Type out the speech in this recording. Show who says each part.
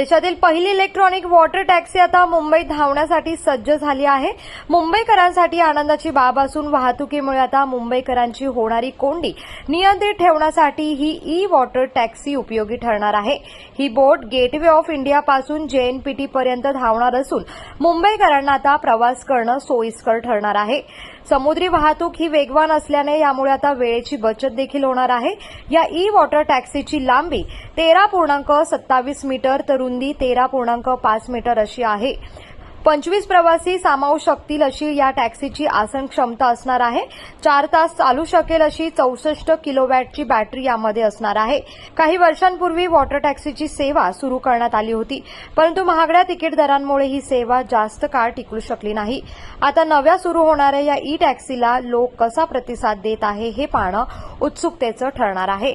Speaker 1: देशातील पहिली electronic water taxi आता मुंबईत धावण्यासाठी सज्ज झाली आहे. मुंबईकरांसाठी आनंदाची बाब असून वाहतुकीमुळे आता मुंबईकरांची होणारी कोंडी नियंत्रित ठेवण्यासाठी ही ई वॉटर टॅक्सी उपयोगी ठरणार आहे. ही बोट गेटवे ऑफ इंडियापासून जेएनपीटी पर्यंत धावणार असून मुंबईकरांना आता प्रवास करणं सोयीस्कर ठरणार आहे. समुद्री वाहतूक ही वेगवान असल्याने यामुळे आता वेळेची बचत देखील होणार आहे. या ई वॉटर टॅक्सीची लांबी तेरा पूर्णांक सत्तावीस मीटर तर रुंदी तेरा पूर्णांक पाच मीटर अशी आहे. पंचवीस प्रवासी सामावू शकतील अशी या टॅक्सीची आसन क्षमता असणार आहे. चार तास चालू शकेल अशी चौसष्ट किलोवॅटची बॅटरी यामध्ये असणार आहे. काही वर्षांपूर्वी वॉटर टॅक्सीची सेवा सुरू करण्यात आली होती परंतु महागड्या तिकीट दरांमुळे ही सेवा जास्त काळ टिकू शकली नाही. आता नव्या सुरू होणाऱ्या या ई टॅक्सीला लोक कसा प्रतिसाद देत आहे हे पाहणं उत्सुकतेचं ठरणार आहे.